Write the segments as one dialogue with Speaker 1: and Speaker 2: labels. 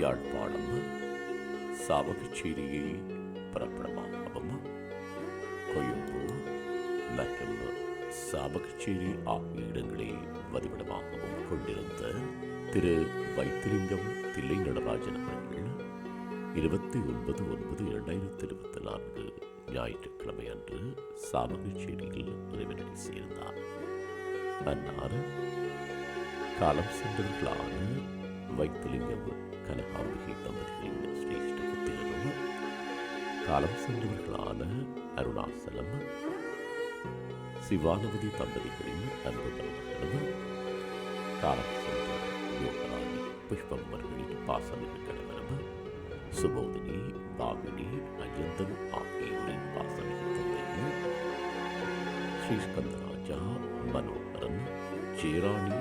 Speaker 1: யாழ்ப்பாணம் சாவகச்சேரியை பிறப்பிடமாகவும் கொழும்பு மற்றும் சாவகச்சேரி ஆகிய இடங்களை வதிவிடமாகவும் கொண்டிருந்த திரு வைத்திலிங்கம் தில்லை நடராஜன் அவர்கள் இருபத்தி ஒன்பது ஒன்பது இரண்டாயிரத்தி இருபத்தி நான்கு ஞாயிற்றுக்கிழமை அன்று சாவகச்சேரியில் இறைவனடி சேர்ந்தார். அன்னார் காலம் சென்றவர்களான வைத்திலிங்கம் கனகாம்பிகை தம்பதிகளின் சிரேஷ்ட புத்திரரும் காலம் சென்றவர்களான அருணாசலம் சிவானவதி தம்பதிகளின் அன்பு கணவர்களும் காலம் சென்ற யோகராணி புஷ்பம் அவர்களின் பாசமிகு கணவரும் சுபோதினி பாவினி அஜந்தம் ஆகியோரின் பாசமிகு தந்தையும் ஸ்ரீஸ்கந்தராஜா மனோகரன் ஜெயராணி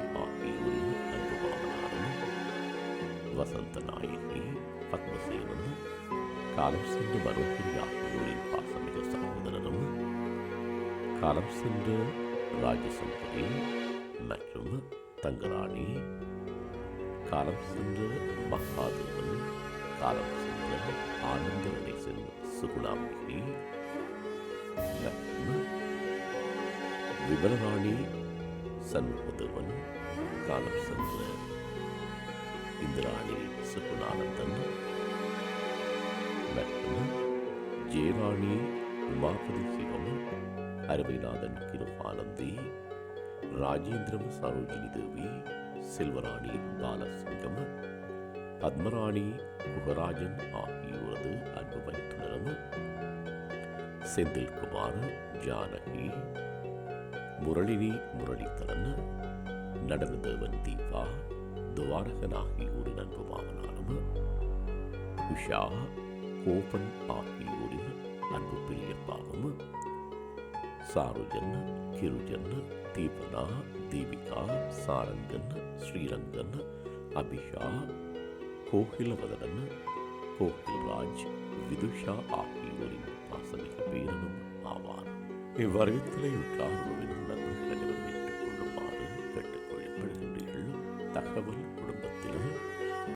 Speaker 1: வசந்த நாயகி பத்மசேனும் காலம் சென்று மனோகரி ஆகியோரின் பாசமிகு சகோதரரும் காலம் சென்ற ராஜசம்பதி மற்றும் தங்கராணி காலம் சென்ற மகாதேவன் காலம் சென்ற ஆனந்த கணேசன் சுகுணாம்பிகை மற்றும் விமலராணி சண்முகதேவன் காலம் சென்ற இந்திராணி சுகுணானந்தன் மற்றும் ஜேராணி உமாபதி சிவம் அருமைநாதன் கிருபானந்தி ராஜேந்திரம் சரோஜினி தேவி செல்வராணி பாலசிங்கம் பத்மராணி குகராஜன் ஆகியோரது அன்பு வைத்துணரும் செந்தில்குமார் ஜானகி முரளினி முரளிதரன் நடனதேவன் தீபா துவாரகன் ஆகியோர் அன்பு உஷா கோபன் ஆகியோரின் அன்பு பிரியப்பாவும் சாருஜன் கிருஜன் தீபனா தீபிகா சாரங்கன் ஸ்ரீரங்கன் அபிஷா கோகிலவதனன் கோகில்ராஜ் விதுஷா ஆகியோரின் பாசமிக பேரனும் ஆவார் இவ்வறிவித்தலை உற்றார் உறவினர் நண்பர்கள் அனைவரும் ஏற்றுக் கொள்ளுமாறு கேட்டுக்கொள்ளப்படுகின்றீர்கள் தகவல்